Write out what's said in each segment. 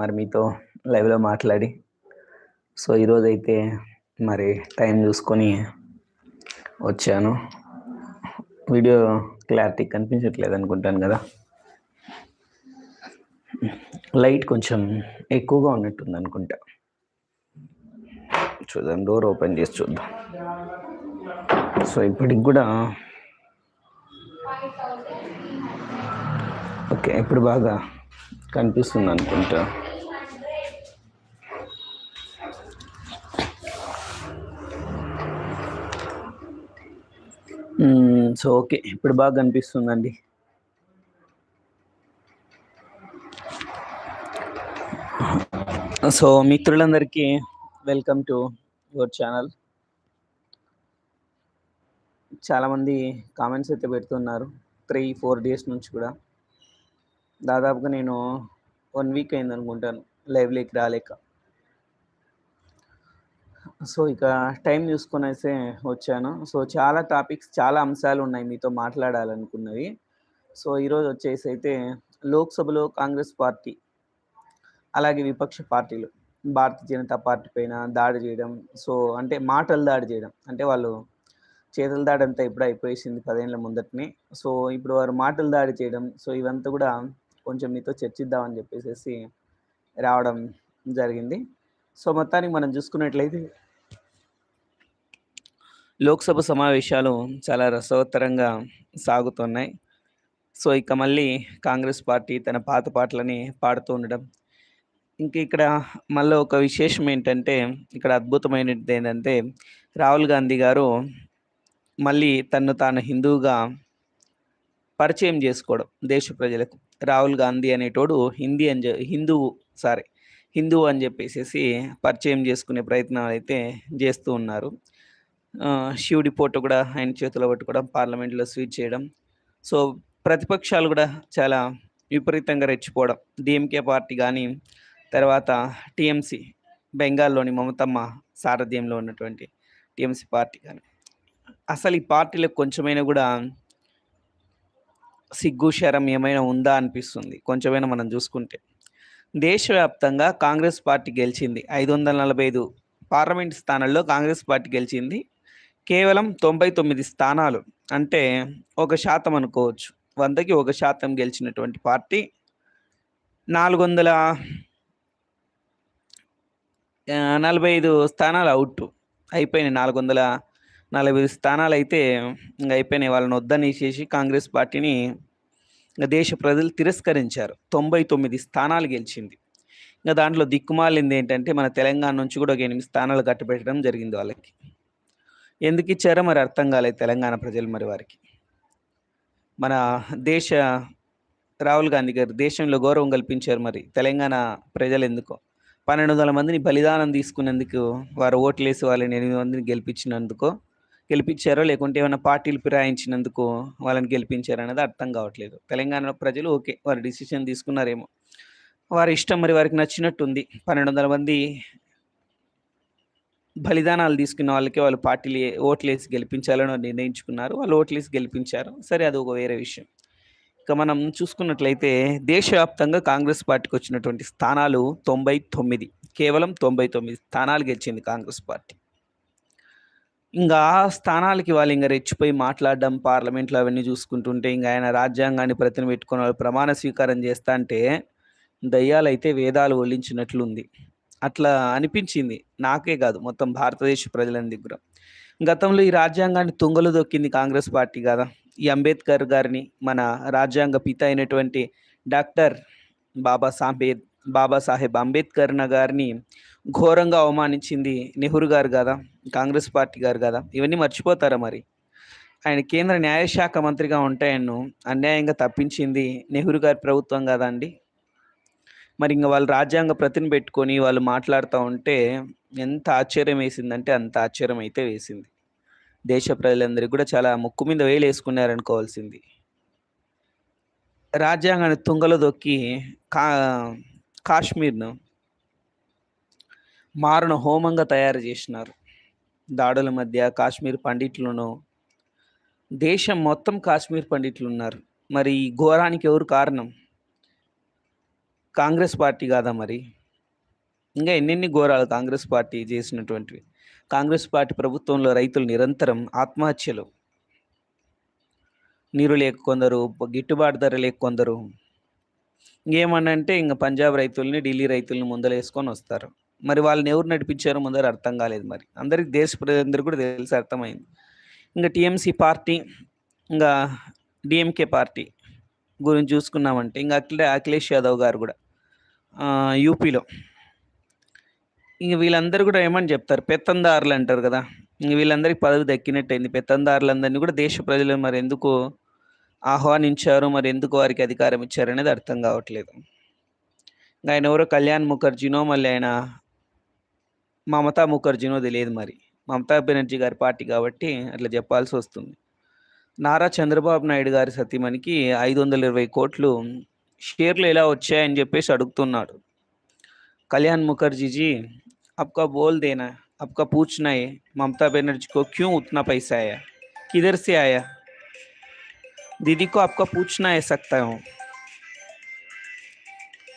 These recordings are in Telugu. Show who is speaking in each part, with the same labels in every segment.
Speaker 1: మరి మీతో లైవ్లో మాట్లాడి. సో ఈరోజు అయితే మరి టైం చూసుకొని వచ్చాను. వీడియో క్లారిటీ కనిపించట్లేదు అనుకుంటాను కదా. లైట్ కొంచెం ఎక్కువగా ఉన్నట్టుంది అనుకుంటా. చూద్దాం డోర్ ఓపెన్ చేసి చూద్దాం. సో ఇప్పటికి కూడా ఓకే ఇప్పుడు బాగా కనిపిస్తుంది అనుకుంటా. సో ఓకే ఇప్పుడు బాగా కనిపిస్తుందండి. సో మిత్రులందరికీ వెల్కమ్ టు యువర్ ఛానల్. చాలామంది కామెంట్స్ అయితే పెడుతున్నారు త్రీ ఫోర్ డేస్ నుంచి కూడా. దాదాపుగా నేను వన్ వీక్ అయింది అనుకుంటాను లైవ్లీకి రాలేక. సో ఇక టైం చూసుకొని అయితే వచ్చాను. సో చాలా టాపిక్స్ చాలా అంశాలు ఉన్నాయి మీతో మాట్లాడాలనుకున్నవి. సో ఈరోజు వచ్చేసి అయితే లోక్సభలో కాంగ్రెస్ పార్టీ అలాగే విపక్ష పార్టీలు భారతీయ జనతా పార్టీ పైన దాడి చేయడం సో అంటే మాటలు దాడి చేయడం అంటే వాళ్ళు చేతుల దాడి అంతా ఇప్పుడు అయిపోయేసింది పదేళ్ళ ముందటనే. సో ఇప్పుడు వారు మాటలు దాడి చేయడం సో ఇవంతా కూడా కొంచెం మీతో చర్చిద్దామని చెప్పేసి రావడం జరిగింది. సో మొత్తానికి మనం చూసుకున్నట్లయితే లోక్సభ సమావేశాలు చాలా రసవత్తరంగా సాగుతున్నాయి. సో ఇక మళ్ళీ కాంగ్రెస్ పార్టీ తన పాత పాటలని పాడుతూ ఉండడం. ఇంక ఇక్కడ మళ్ళీ ఒక విశేషం ఏంటంటే ఇక్కడ అద్భుతమైనది ఏంటంటే రాహుల్ గాంధీ గారు మళ్ళీ తను తాను హిందువుగా పరిచయం చేసుకోవడం దేశ ప్రజలకు. రాహుల్ గాంధీ అనేటోడు హిందీ అని హిందువు సారీ హిందూ అని చెప్పేసి పరిచయం చేసుకునే ప్రయత్నాలు అయితే చేస్తూ ఉన్నారు. శివుడి ఫోటో కూడా ఆయన చేతిలో పట్టుకోవడం పార్లమెంట్లో స్వీట్ చేయడం. సో ప్రతిపక్షాలు కూడా చాలా విపరీతంగా రెచ్చిపోవడం. డిఎంకే పార్టీ కానీ తర్వాత టీఎంసీ బెంగాల్లోని మమతమ్మ సారథ్యంలో ఉన్నటువంటి టీఎంసీ పార్టీ కానీ. అసలు ఈ పార్టీలకు కొంచెమైనా కూడా సిగ్గు శరం ఏమైనా ఉందా అనిపిస్తుంది. కొంచెమైనా మనం చూసుకుంటే. దేశవ్యాప్తంగా కాంగ్రెస్ పార్టీ గెలిచింది. ఐదు వందల నలభై ఐదు పార్లమెంట్ స్థానాల్లో కాంగ్రెస్ పార్టీ గెలిచింది. కేవలం తొంభై తొమ్మిది స్థానాలు. అంటే ఒక శాతం అనుకోవచ్చు. వందకి ఒక శాతం గెలిచినటువంటి పార్టీ. నాలుగు వందల నలభై ఐదు స్థానాలు అవుట్ అయిపోయినాయి. నాలుగు వందల నలభై స్థానాలు అయితే ఇంకా అయిపోయినాయి. వాళ్ళని వద్దనేసేసి కాంగ్రెస్ పార్టీని ఇంకా దేశ ప్రజలు తిరస్కరించారు. తొంభై తొమ్మిది స్థానాలు గెలిచింది. ఇంకా దాంట్లో దిక్కుమాలింది ఏంటంటే మన తెలంగాణ నుంచి కూడా ఒక ఎనిమిది స్థానాలు కట్టబెట్టడం జరిగింది వాళ్ళకి. ఎందుకు ఇచ్చారో మరి అర్థం కాలేదు తెలంగాణ ప్రజలు మరి వారికి. మన దేశ రాహుల్ గాంధీ గారు దేశంలో గౌరవం కల్పించారు మరి. తెలంగాణ ప్రజలు ఎందుకో. పన్నెండు వందల మందిని బలిదానం తీసుకునేందుకు వారు ఓట్లేసి వాళ్ళని ఎనిమిది మందిని గెలిపించినందుకో గెలిపించారో లేకుంటే ఏమైనా పార్టీలు ఫిరాయించినందుకు వాళ్ళని గెలిపించారు అనేది అర్థం కావట్లేదు. తెలంగాణ ప్రజలు ఓకే వారు డిసిషన్ తీసుకున్నారేమో. వారి ఇష్టం మరి వారికి నచ్చినట్టుంది. పన్నెండు వందల మంది బలిదానాలు తీసుకున్న వాళ్ళకి వాళ్ళు పార్టీలు ఓట్లేసి గెలిపించాలని నిర్ణయించుకున్నారు. వాళ్ళు ఓట్లేసి గెలిపించారు. సరే అది ఒక వేరే విషయం. ఇక మనం చూసుకున్నట్లయితే దేశవ్యాప్తంగా కాంగ్రెస్ పార్టీకి వచ్చినటువంటి స్థానాలు తొంభై తొమ్మిది. కేవలం తొంభై తొమ్మిది స్థానాలు గెలిచింది కాంగ్రెస్ పార్టీ. ఇంకా ఆ స్థానాలకి వాళ్ళు ఇంకా రెచ్చిపోయి మాట్లాడడం పార్లమెంట్లో అవన్నీ చూసుకుంటుంటే ఇంకా ఆయన రాజ్యాంగాన్ని ప్రతిని పెట్టుకుని వాళ్ళు ప్రమాణ స్వీకారం చేస్తా అంటే దయ్యాలైతే వేదాలు ఒలించినట్లుంది. అట్లా అనిపించింది. నాకే కాదు మొత్తం భారతదేశ ప్రజలందరికీ దగ్గర. గతంలో ఈ రాజ్యాంగాన్ని తుంగలు దొక్కింది కాంగ్రెస్ పార్టీ కదా. ఈ అంబేద్కర్ గారిని మన రాజ్యాంగ పిత అయినటువంటి డాక్టర్ బాబా సాంబేద్ బాబాసాహెబ్ అంబేద్కర్ గారిని ఘోరంగా అవమానించింది నెహ్రూ గారు కదా కాంగ్రెస్ పార్టీ గారు కదా. ఇవన్నీ మర్చిపోతారా మరి? ఆయన కేంద్ర న్యాయశాఖ మంత్రిగా ఉంటే ఆయన్ను అన్యాయంగా తప్పించింది నెహ్రూ గారి ప్రభుత్వం కదా అండి. మరి ఇంకా వాళ్ళు రాజ్యాంగ ప్రతిని పెట్టుకొని వాళ్ళు మాట్లాడుతూ ఉంటే ఎంత ఆశ్చర్యం వేసిందంటే అంత ఆశ్చర్యం అయితే వేసింది. దేశ ప్రజలందరికీ కూడా చాలా ముక్కు మీద వేలు వేసుకున్నారనుకోవాల్సింది. రాజ్యాంగాన్ని తుంగలో దొక్కి కా కాశ్మీర్ను మారున హోమంగా తయారు చేసినారు. దాడుల మధ్య కాశ్మీర్ పండిట్లను దేశం మొత్తం కాశ్మీర్ పండిట్లు ఉన్నారు మరి ఈ ఘోరానికి ఎవరు కారణం? కాంగ్రెస్ పార్టీ కాదా మరి? ఇంకా ఎన్నెన్ని ఘోరాలు కాంగ్రెస్ పార్టీ చేసినటువంటివి? కాంగ్రెస్ పార్టీ ప్రభుత్వంలో రైతులు నిరంతరం ఆత్మహత్యలు. నీరు లేక కొందరు గిట్టుబాటు ధర లేక కొందరు. ఇంకేమనంటే ఇంకా పంజాబ్ రైతుల్ని ఢిల్లీ రైతుల్ని ముందలేసుకొని వస్తారు. మరి వాళ్ళని ఎవరు నడిపించారో ముందర అర్థం కాలేదు మరి. అందరికి దేశ ప్రజలందరూ కూడా తెలిసి అర్థమైంది. ఇంకా టీఎంసీ పార్టీ ఇంకా డిఎంకే పార్టీ గురించి చూసుకున్నామంటే ఇంకా అఖిలే అఖిలేష్ యాదవ్ గారు కూడా యూపీలో. ఇంక వీళ్ళందరూ కూడా ఏమని చెప్తారు? పెత్తందారులు అంటారు కదా. ఇంక వీళ్ళందరికీ పదవి దక్కినట్టయింది. పెత్తందారులందరినీ కూడా దేశ ప్రజలు మరి ఎందుకు ఆహ్వానించారు మరి ఎందుకు వారికి అధికారం ఇచ్చారు అనేది అర్థం కావట్లేదు. ఇంకా ఆయన ఎవరో కళ్యాణ్ ముఖర్జీనో మళ్ళీ ఆయన మమతా ముఖర్జీనో తెలియదు మరి మమతా బెనర్జీ గారి పార్టీ కాబట్టి అట్లా చెప్పాల్సి వస్తుంది నారా చంద్రబాబు నాయుడు గారి సతీమణికి ఐదు వందల ఇరవై కోట్లు షేర్లు ఎలా వచ్చాయని చెప్పేసి అడుగుతున్నాడు कल्याण मुखर्जी जी आपका बोल देना आपका पूछना है ममता बनर्जी को क्यों उतना पैसा आया किधर से आया दीदी को आपका पूछना है सकता हूँ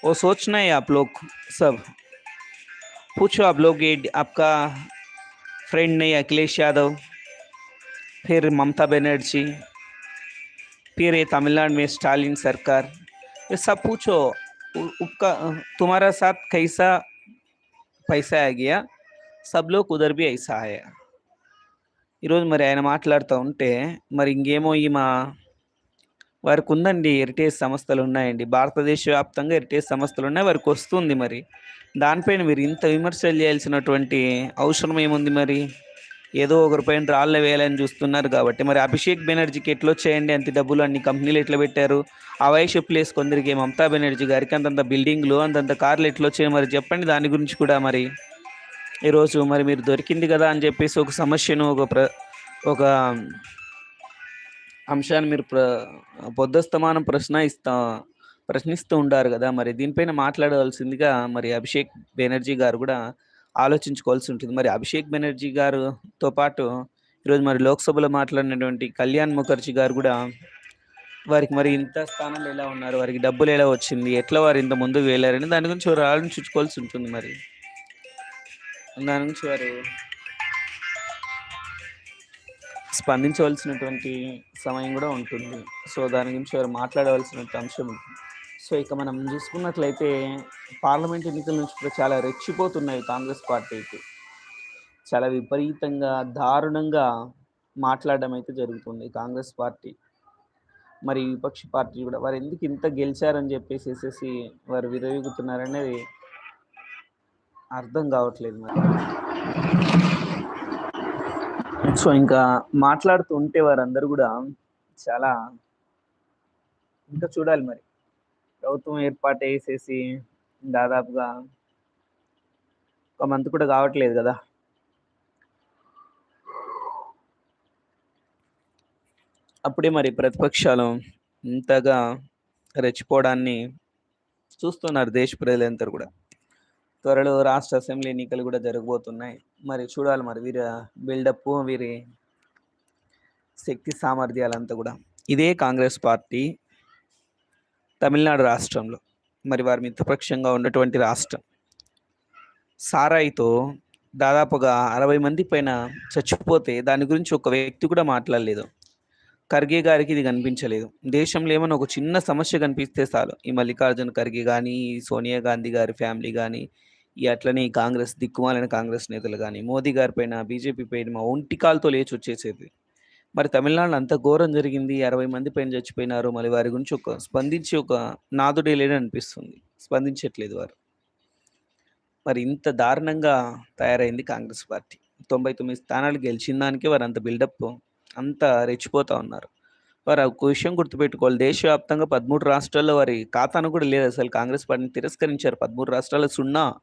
Speaker 1: वो सोचना है आप लोग सब पूछो आप लोग ये आपका फ्रेंड नहीं अखिलेश यादव फिर ममता बनर्जी फिर ये तमिलनाडु में स्टालिन सरकार ये सब पूछो उ- उसका तुम्हारा साथ कैसा पैसा आ गया सब लोग उधर भी ऐसा आया ఈరోజు మరి ఆయన మాట్లాడుతూ ఉంటే మరి ఇంకేమో ఈ మా వారికి ఉందండి హెరిటేజ్ సంస్థలు ఉన్నాయండి భారతదేశ వ్యాప్తంగా హెరిటేజ్ సంస్థలు ఉన్నాయి వారికి వస్తుంది మరి. దానిపైన మీరు ఇంత విమర్శలు చేయాల్సినటువంటి అవసరం ఏముంది మరి? ఏదో ఒకరిపైన రాళ్ళ వేయాలని చూస్తున్నారు కాబట్టి. మరి అభిషేక్ బెనర్జీకి ఎట్లా వచ్చాయండి? అంత డబ్బులు అన్ని కంపెనీలు ఎట్లా పెట్టారు? ఆ వయసు ప్లేస్ కొందరికి మమతా బెనర్జీ గారికి అంతంత బిల్డింగ్లు అంతంత కార్లు ఎట్లా వచ్చాయి మరి? చెప్పండి దాని గురించి కూడా మరి. ఈరోజు మరి మీరు దొరికింది కదా అని చెప్పేసి ఒక సమస్యను ఒక ప్ర ఒక అంశాన్ని మీరు ప్ర పొద్దుస్తమానం ప్రశ్న ఇస్తా ప్రశ్నిస్తూ ఉండారు కదా మరి. దీనిపైన మాట్లాడవలసిందిగా మరి అభిషేక్ బెనర్జీ గారు కూడా ఆలోచించుకోవాల్సి ఉంటుంది. మరి అభిషేక్ బెనర్జీ గారుతో పాటు ఈరోజు మరి లోక్సభలో మాట్లాడినటువంటి కళ్యాణ్ ముఖర్జీ గారు కూడా వారికి మరి ఇంత స్థానంలో ఎలా ఉన్నారు? వారికి డబ్బులు ఎలా వచ్చింది? ఎట్లా వారు ఇంత ముందుకు వెళ్ళారని దాని గురించి వారు ఆలోచించుకోవాల్సి ఉంటుంది మరి. దాని గురించి వారు స్పందించవలసినటువంటి సమయం కూడా ఉంటుంది. సో దాని గురించి వారు మాట్లాడవలసిన అంశం ఉంటుంది సో ఇక మనం చూసుకున్నట్లయితే పార్లమెంట్ ఎన్నికల నుంచి కూడా చాలా రెచ్చిపోతున్నాయి కాంగ్రెస్ పార్టీకి. చాలా విపరీతంగా దారుణంగా మాట్లాడడం అయితే జరుగుతుంది కాంగ్రెస్ పార్టీ. మరి విపక్ష పార్టీ కూడా వారు ఎందుకు ఇంత గెలిచారని చెప్పేసేసేసి వారు విరవీగుతున్నారనేది అర్థం కావట్లేదు మరి. సో ఇంకా మాట్లాడుతూ ఉంటే వారందరూ కూడా చాలా ఇంకా చూడాలి మరి. ప్రభుత్వం ఏర్పాటు చేసేసి దాదాపుగా ఒక మంత్ కూడా కావట్లేదు కదా. అప్పుడే మరి ప్రతిపక్షాలు ఇంతగా రెచ్చిపోవడాన్ని చూస్తున్నారు దేశ ప్రజలందరూ కూడా. త్వరలో రాష్ట్ర అసెంబ్లీ ఎన్నికలు కూడా జరగబోతున్నాయి. మరి చూడాలి మరి వీరి బిల్డప్ వీరి శక్తి సామర్థ్యాలంతా కూడా. ఇదే కాంగ్రెస్ పార్టీ తమిళనాడు రాష్ట్రంలో. మరి వారి మిత్రపక్షంగా ఉన్నటువంటి రాష్ట్రం. సారాయితో దాదాపుగా అరవై మంది పైన చచ్చిపోతే దాని గురించి ఒక వ్యక్తి కూడా మాట్లాడలేదు. ఖర్గే గారికి ఇది కనిపించలేదు. దేశంలో ఏమైనా ఒక చిన్న సమస్య కనిపిస్తే చాలు. ఈ మల్లికార్జున ఖర్గే కానీ సోనియా గాంధీ గారి ఫ్యామిలీ కానీ ఈ అట్లనే ఈ కాంగ్రెస్ దిక్కుమాలైన కాంగ్రెస్ నేతలు కానీ మోదీ గారి పైన బీజేపీ పైన మా ఒంటి కాలుతో లేచి వచ్చేసేది. మరి తమిళనాడులో అంత ఘోరం జరిగింది అరవై మంది పైన చచ్చిపోయినారు మళ్ళీ వారి గురించి ఒక స్పందించి ఒక నాదుడే లేని అనిపిస్తుంది. స్పందించట్లేదు వారు. మరి ఇంత దారుణంగా తయారైంది కాంగ్రెస్ పార్టీ. తొంభై తొమ్మిది స్థానాలు గెలిచిన దానికి వారు అంత బిల్డప్ అంత రెచ్చిపోతా ఉన్నారు. వారు ఒక విషయం గుర్తుపెట్టుకోవాలి దేశవ్యాప్తంగా పదమూడు రాష్ట్రాల్లో వారి ఖాతాను కూడా లేదు అసలు కాంగ్రెస్ పార్టీని తిరస్కరించారు. పదమూడు రాష్ట్రాల సున్నా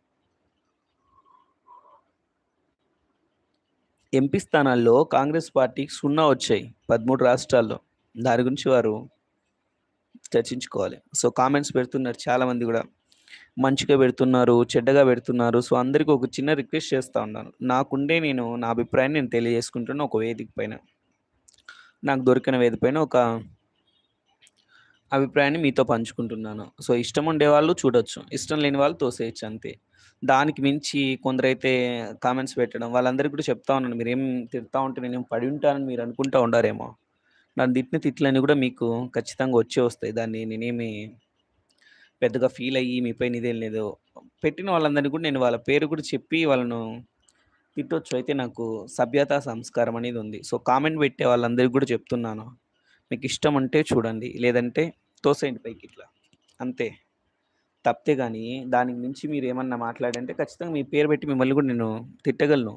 Speaker 1: ఎంపీ స్థానాల్లో కాంగ్రెస్ పార్టీకి సున్నా వచ్చాయి పదమూడు రాష్ట్రాల్లో దాని గురించి వారు చర్చించుకోవాలి సో కామెంట్స్ పెడుతున్నారు చాలామంది కూడా మంచిగా పెడుతున్నారు చెడ్డగా పెడుతున్నారు సో అందరికీ ఒక చిన్న రిక్వెస్ట్ చేస్తూ ఉన్నాను నాకుండే నేను నా అభిప్రాయాన్ని నేను తెలియజేసుకుంటున్నాను ఒక వేదిక పైన నాకు దొరికిన వేదిక పైన ఒక అభిప్రాయాన్ని మీతో పంచుకుంటున్నాను. సో, ఇష్టం ఉండేవాళ్ళు చూడొచ్చు. ఇష్టం లేని వాళ్ళు తోసేయచ్చు అంతే. దానికి మించి కొందరైతే కామెంట్స్ పెట్టడం వాళ్ళందరికీ కూడా చెప్తా ఉన్నాను. మీరేం తిడతా ఉంటే నేనేం పడి ఉంటానని మీరు అనుకుంటా ఉండారేమో! నన్ను తిట్టిన తిట్లని కూడా మీకు ఖచ్చితంగా వచ్చే వస్తాయి. దాన్ని నేనేమి పెద్దగా ఫీల్ అయ్యి మీ పైన ఇదేం లేదు. పెట్టిన వాళ్ళందరినీ కూడా నేను వాళ్ళ పేరు కూడా చెప్పి వాళ్ళను తిట్టొచ్చు. అయితే నాకు సభ్యత, సంస్కారం అనేది ఉంది. సో, కామెంట్ పెట్టే వాళ్ళందరికీ కూడా చెప్తున్నాను. మీకు ఇష్టం ఉంటే చూడండి. లేదంటే తోసేయండి పైకి ఇట్లా అంతే. తప్పితే కానీ దానికి మించి మీరేమన్నా మాట్లాడంటే ఖచ్చితంగా మీ పేరు పెట్టి మిమ్మల్ని కూడా నేను తిట్టగలను.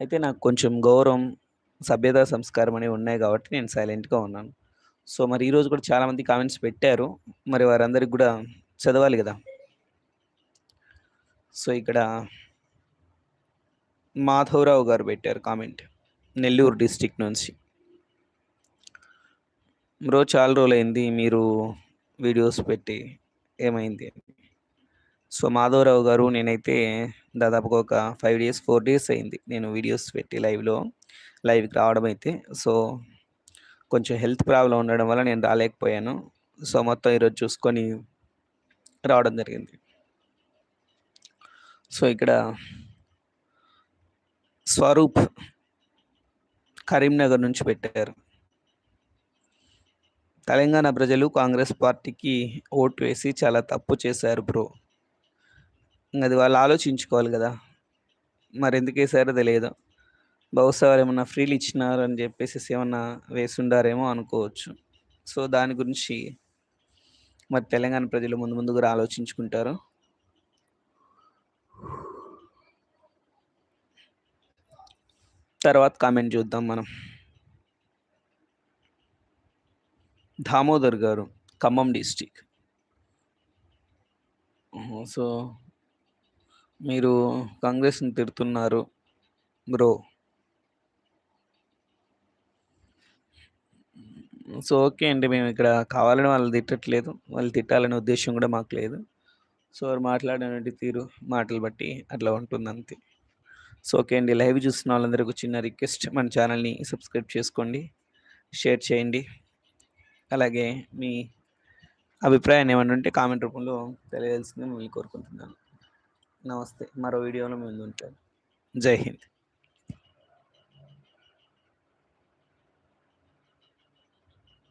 Speaker 1: అయితే నాకు కొంచెం గౌరవం, సభ్యత, సంస్కారం అనేవి ఉన్నాయి కాబట్టి నేను సైలెంట్‌గా ఉన్నాను. సో, మరి ఈరోజు కూడా చాలామంది కామెంట్స్ పెట్టారు. మరి వారందరికి కూడా చదవాలి కదా సో, ఇక్కడ మాధవరావు గారు పెట్టారు కామెంట్. నెల్లూరు డిస్టిక్ నుంచి. బ్రో చాలా రోజులైంది మీరు వీడియోస్ పెట్టి. ఏమైంది? సో, మాధవరావు గారు నేనైతే దాదాపుగా ఒక ఫైవ్ డేస్, ఫోర్ డేస్ అయింది. నేను వీడియోస్ పెట్టి లైవ్‌లో లైవ్‌కి రావడం అయితే. సో, కొంచెం హెల్త్ ప్రాబ్లం ఉండడం వల్ల నేను రాలేకపోయాను. సో, మొత్తం ఈరోజు చూసుకొని రావడం జరిగింది. సో, ఇక్కడ స్వరూప్ కరీంనగర్ నుంచి పెట్టారు. తెలంగాణ ప్రజలు కాంగ్రెస్ పార్టీకి ఓటు వేసి చాలా తప్పు చేశారు బ్రో. అది వాళ్ళు ఆలోచించుకోవాలి కదా మరి ఎందుకు వేసారో తెలియదు. బహుశా వారేమన్నా ఫ్రీలు ఇచ్చినారని చెప్పేసి ఏమన్నా వేసుండారేమో అనుకోవచ్చు. సో, దాని గురించి మరి తెలంగాణ ప్రజలు ముందు ముందు కూడా ఆలోచించుకుంటారు. తర్వాత కామెంట్ చూద్దాం మనం. దామోదర్ గారు ఖమ్మం డిస్టిక్ సో, మీరు కాంగ్రెస్‌ని తిడుతున్నారు బ్రో. సో, ఓకే అండి. మేము ఇక్కడ కావాలని వాళ్ళు తిట్టట్లేదు. వాళ్ళు తిట్టాలనే ఉద్దేశం కూడా మాకు లేదు. సో, వారు మాట్లాడినటువంటి తీరు, మాటలు బట్టి అట్లా ఉంటుంది అంతే సో, ఓకే అండి. లైవ్ చూస్తున్న వాళ్ళందరికీ చిన్న రిక్వెస్ట్ మన ఛానల్‌ని సబ్స్క్రైబ్ చేసుకోండి. షేర్ చేయండి. అలాగే మీ అభిప్రాయాన్ని ఏమైనా ఉంటే కామెంట్ రూపంలో తెలియజేయాల్సిందిగా మిమ్మల్ని కోరుకుంటున్నాను. నమస్తే. మరో వీడియోలో మేము ఉంటాను జై హింద్.